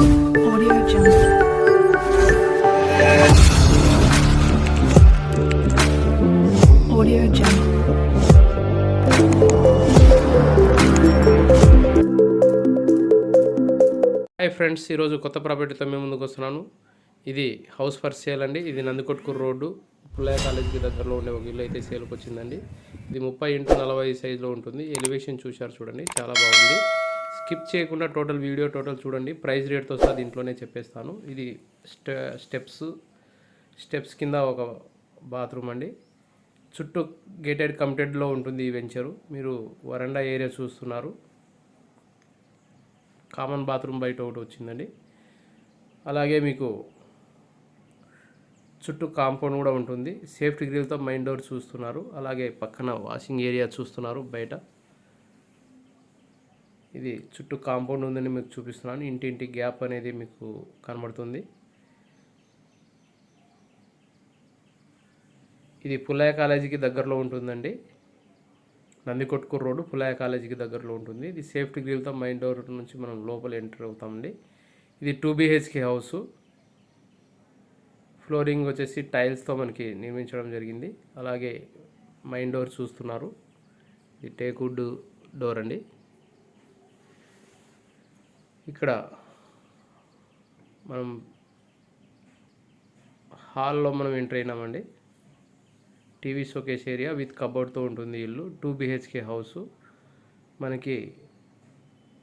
Hi friends ఈరోజు కొత్త ప్రాపర్టీతో మేము ముందుకు వస్తున్నాను. ఇది హౌస్ ఫర్ సేల్ అండి. ఇది నందికొట్కూరు రోడ్డు. పుల్లయ్య కాలేజీకి దగ్గరలో ఉండే ఒక ఇల్లు అయితే సేల్కి వచ్చిందండి ఇది ముప్పై ఇంటూ నలభై సైజులో ఉంటుంది. ఎలివేషన్ చూశారు చూడండి. చాలా బాగుంది. స్కిప్ చేయకుండా టోటల్ వీడియో టోటల్ చూడండి. ప్రైస్ రేట్తో సహా దీంట్లోనే చెప్పేస్తాను. ఇది స్టె స్టెప్స్ స్టెప్స్ కింద ఒక బాత్రూమ్ అండి. చుట్టూ గేటెడ్ కంప్టెడ్లో ఉంటుంది ఈ వెంచరు. మీరు వరండా ఏరియా చూస్తున్నారు. కామన్ బాత్రూమ్ బయట ఒకటి వచ్చిందండి. అలాగే మీకు చుట్టూ కాంపౌండ్ కూడా ఉంటుంది. సేఫ్టీ గ్రిల్తో మైన్ డోర్ చూస్తున్నారు. అలాగే పక్కన వాషింగ్ ఏరియా చూస్తున్నారు బయట. ఇది చుట్టూ కాంపౌండ్ ఉందని మీకు చూపిస్తున్నాను. ఇంటింటి గ్యాప్ అనేది మీకు కనబడుతుంది. ఇది పుల్లయ్య కాలేజీకి దగ్గరలో ఉంటుందండి. నందికొట్కూరు రోడ్డు పులాయ కాలేజీకి దగ్గరలో ఉంటుంది. ఇది సేఫ్టీ గ్రిల్తో మైన్ డోర్ నుంచి మనం లోపల ఎంటర్ అవుతామండి. ఇది టూ బీహెచ్కే హౌస్. ఫ్లోరింగ్ వచ్చేసి టైల్స్తో మనకి నిర్మించడం జరిగింది. అలాగే మైన్ డోర్ చూస్తున్నారు. ఇది టేకుడ్ డోర్ అండి. ఇక్కడ మనం హాల్లో మనం ఎంటర్ అయినామండి. టీవీ షోకేస్ ఏరియా విత్ కబోర్డ్తో ఉంటుంది ఇల్లు. Two BHK house. మనకి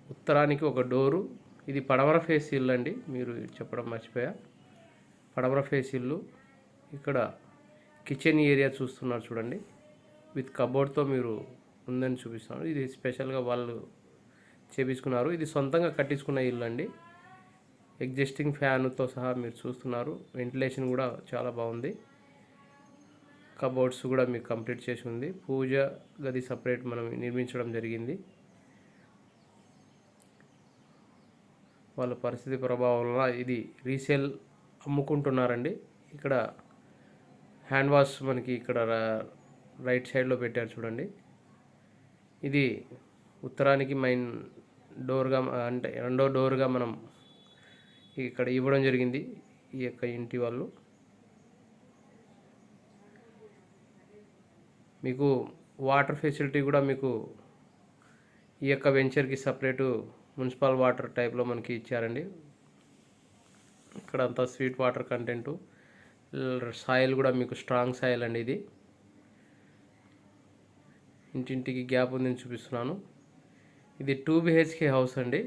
ఉత్తరానికి ఒక డోరు. ఇది పడమర ఫేస్ ఇల్లు అండి. మీరు చెప్పడం మర్చిపోయా. పడమర ఫేస్ ఇల్లు. ఇక్కడ కిచెన్ ఏరియా చూస్తున్నారు చూడండి. విత్ కబోర్డ్తో మీరు ఉందని చూపిస్తున్నారు. ఇది స్పెషల్గా వాళ్ళు చేపించుకున్నారు. ఇది సొంతంగా కట్టించుకున్న ఇల్లు అండి. ఎగ్జిస్టింగ్ ఫ్యాన్తో సహా మీరు చూస్తున్నారు. వెంటిలేషన్ కూడా చాలా బాగుంది. కబోర్డ్స్ కూడా మీకు కంప్లీట్ చేసి ఉంది. పూజ గది సపరేట్ మనం నిర్మించడం జరిగింది. వాళ్ళ పరిస్థితి ప్రభావం ఇది రీసేల్ అమ్ముకుంటున్నారండి. ఇక్కడ హ్యాండ్ వాష్ మనకి ఇక్కడ రైట్ సైడ్లో పెట్టారు చూడండి. ఇది ఉత్తరానికి మైన్ డోర్గా అంటే రెండో డోర్గా మనం ఇక్కడ ఇవ్వడం జరిగింది ఈ యొక్క ఇంటి వాళ్ళు. మీకు వాటర్ ఫెసిలిటీ కూడా మీకు ఈ యొక్క వెంచర్కి సపరేటు మున్సిపల్ వాటర్ టైప్లో మనకి ఇచ్చారండి. ఇక్కడ అంతా స్వీట్ వాటర్ కంటెంటు సాయిల్ కూడా మీకు స్ట్రాంగ్ సాయిల్ అండి ఇది. ఇంటింటికి గ్యాప్ ఉందని చూపిస్తున్నాను. ఇది టూ బిహెచ్కే హౌస్ అండి.